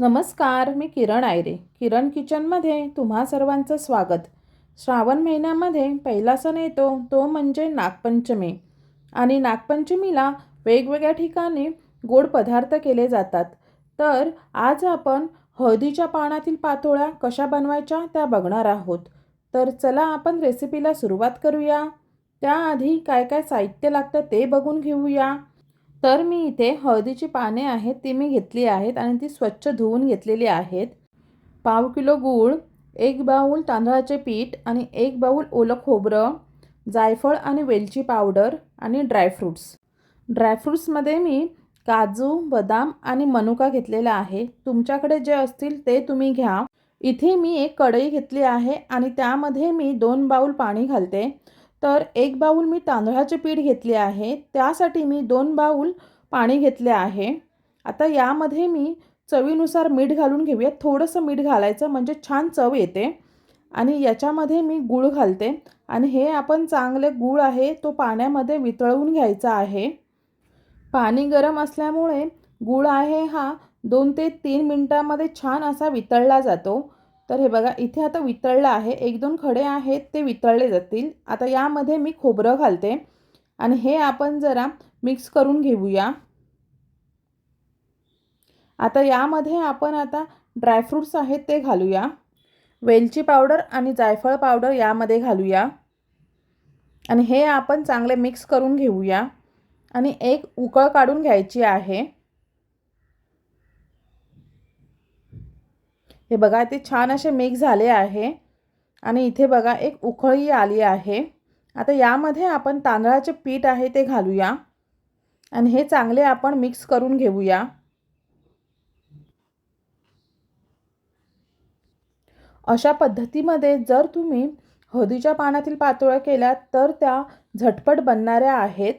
नमस्कार मी किरण आयरे. किरण किचनमध्ये तुम्हा सर्वांचं स्वागत. श्रावण महिन्यामध्ये पहिला सण येतो तो म्हणजे नागपंचमी. आणि नागपंचमीला वेगवेगळ्या ठिकाणी गोड पदार्थ केले जातात. तर आज आपण हळदीच्या पानातील पातोळ्या कशा बनवायच्या त्या बघणार आहोत. तर चला आपण रेसिपीला सुरुवात करूया. त्याआधी काय काय साहित्य लागतं ते बघून घेऊया. तर मी इथे हळदीची पाने आहेत ती मी घेतली आहेत आणि ती स्वच्छ धुवून घेतलेली आहेत. पाव किलो गूळ एक बाऊल तांदळाचे पीठ आणि एक बाऊल ओलं खोबरं जायफळ आणि वेलची पावडर आणि ड्रायफ्रूट्स ड्रायफ्रूट्समध्ये मी काजू बदाम आणि मनुका घेतलेला आहे. तुमच्याकडे जे असतील ते तुम्ही घ्या. इथे मी एक कढई घेतली आहे आणि त्यामध्ये मी दोन बाऊल पाणी घालते. तर एक बाऊल मी तांदळाचे पीठ घेतले आहे. त्यासाठी मी दोन बाऊल पाणी घेतले आहे. आता यामध्ये मी चवीनुसार मीठ घालून घेऊया थोडंसं मीठ घालायचं म्हणजे छान चव येते. आणि याच्यामध्ये मी गूळ घालते. आणि हे आपण चांगले गूळ आहे तो पाण्यामध्ये वितळवून घ्यायचा आहे. पाणी गरम असल्यामुळे गूळ आहे हा दोन ते तीन मिनटामध्ये छान असा वितळला जातो. तर हे बघा इथे आता वितळलं आहे. एक दोन खडे आहेत ते वितळले जातील. आता यामध्ये मी खोबरं घालते. आणि हे आपण जरा मिक्स करून घेऊया. आता यामध्ये आपण आता ड्रायफ्रूट्स आहेत ते घालूया. वेलची पावडर आणि जायफळ पावडर यामध्ये घालूया. आणि हे आपण चांगले मिक्स करून घेऊया. आणि एक उकळ काढून घ्यायची आहे. हे बघा ते छान असे मिक्स झाले आहे. आणि इथे बघा एक उकळी आली आहे. आता यामध्ये आपण तांदळाचे पीठ आहे ते घालूया. आणि हे चांगले आपण मिक्स करून घेऊया. अशा पद्धतीमध्ये जर तुम्ही हळदीच्या पानातील पातोळ्या केल्या तर त्या झटपट बनणाऱ्या आहेत.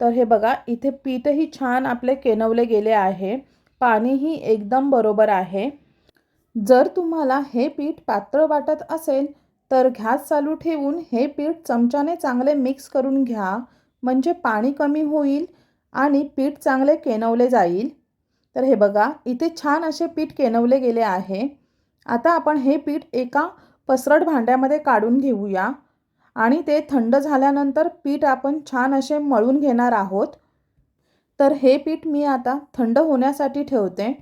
तर हे बघा इथे पीठही छान आपले केनवले गेले आहे. पाणीही एकदम बरोबर आहे. जर तुम्हाला हे पीठ पातळ वाटत असेल तर गॅस चालू ठेवून हे पीठ चमच्याने चांगले मिक्स करून घ्या म्हणजे पाणी कमी होईल आणि पीठ चांगले केनवले जाईल. तर हे बघा इथे छान असे पीठ केनवले गेले आहे. आता आपण हे पीठ एका पसरट भांड्यामध्ये काढून घेऊया आणि ते थंड झाल्यानंतर पीठ आपण छान असे मळून घेणार आहोत. तर हे पीठ मी आता थंड होण्यासाठी ठेवते.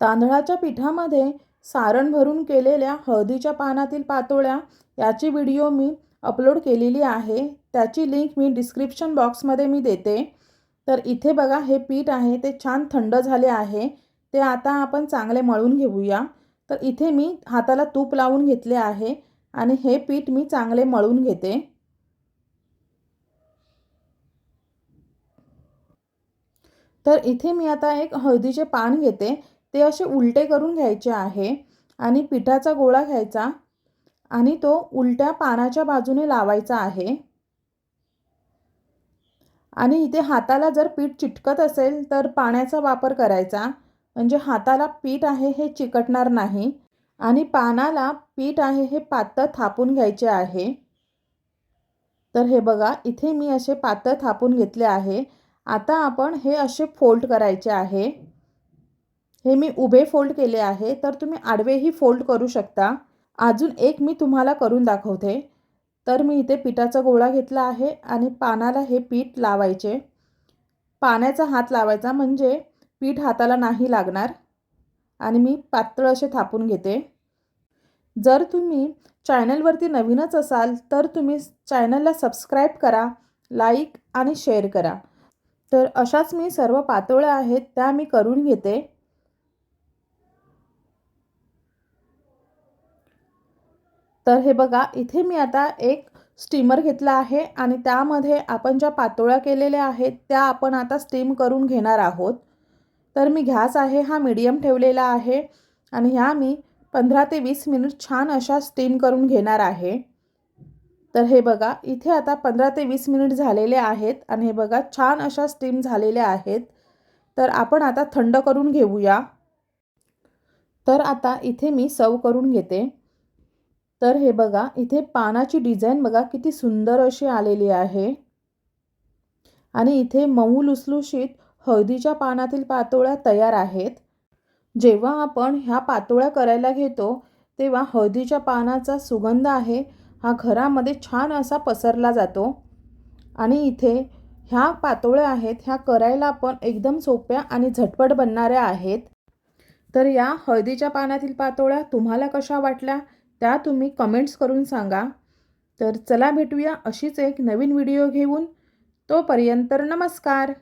तांदळाच्या पिठामध्ये सारण भरून केलेल्या हळदीच्या पानातील पातोळ्या याची व्हिडिओ मी अपलोड केलेली आहे. त्याची लिंक मी डिस्क्रिप्शन बॉक्समध्ये मी देते. तर इथे बघा हे पीठ आहे ते छान थंड झाले आहे. ते आता आपण चांगले मळून घेऊया. तर इथे मी हाताला तूप लावून घेतले आहे आणि हे पीठ मी चांगले मळून घेते. तर इथे मी आता एक हळदीचे पान घेते. ते असे उलटे करून घ्यायचे आहे आणि पिठाचा गोळा घ्यायचा आणि तो उलट्या पानाच्या बाजूने लावायचा आहे. आणि इथे हाताला जर पीठ चिटकत असेल तर पाण्याचा वापर करायचा. म्हणजे हाताला पीठ आहे हे चिकटणार नाही आणि पानाला पीठ आहे हे पातळ थापून घ्यायचे आहे. तर हे बघा इथे मी असे पातळ थापून घेतले आहे. आता आपण हे असे फोल्ड करायचे आहे. हे मी उभे फोल्ड केले आहे तर तुम्ही आडवेही फोल्ड करू शकता. अजून एक मी तुम्हाला करून दाखवते. तर मी इथे पिठाचा गोळा घेतला आहे आणि पानाला हे पीठ लावायचे. पाण्याचा हात लावायचा म्हणजे पीठ हाताला नाही लागणार. आणि मी पातळ असे थापून घेते. जर तुम्ही चॅनलवरती नवीनच असाल तर तुम्ही चॅनलला सबस्क्राईब करा लाईक आणि शेअर करा. तर अशाच मी सर्व पातोळ्या आहेत त्या मी करून घेते. तर हे बघा इथे मी आता एक स्टीमर घेतला आहे आणि त्यामध्ये आपण ज्या पातोळ्या केलेल्या आहेत त्या आपण आता स्टीम करून घेणार आहोत. तर मी घास आहे हा मीडियम ठेवलेला आहे आणि ह्या मी पंधरा ते वीस मिनिट छान अशा स्टीम करून घेणार आहे. तर हे बघा इथे आता पंधरा ते वीस मिनिट झालेले आहेत आणि हे बघा छान अशा स्टीम झालेल्या आहेत. तर आपण आता थंड करून घेऊया. तर आता इथे मी सर्व करून घेते. तर हे बघा इथे पानाची डिझाईन बघा किती सुंदर अशी आलेली आहे. आणि इथे मऊ लुसलुशीत हळदीच्या पानातील पातोळ्या तयार आहेत. जेव्हा आपण ह्या पातोळ्या करायला घेतो तेव्हा हळदीच्या पानाचा सुगंध आहे. हा घरामध्ये छान असा पसरला जातो. आणि इथे ह्या पातोळ्या आहेत ह्या करायला पण एकदम सोप्या आणि झटपट बनणाऱ्या आहेत. तर या हळदीच्या पानातील पातोळ्या तुम्हाला कशा वाटल्या? त्या तुम्ही कमेंट्स करून सांगा. तर चला भेटूया अशीच एक नवीन व्हिडिओ घेऊन. तोपर्यंत नमस्कार.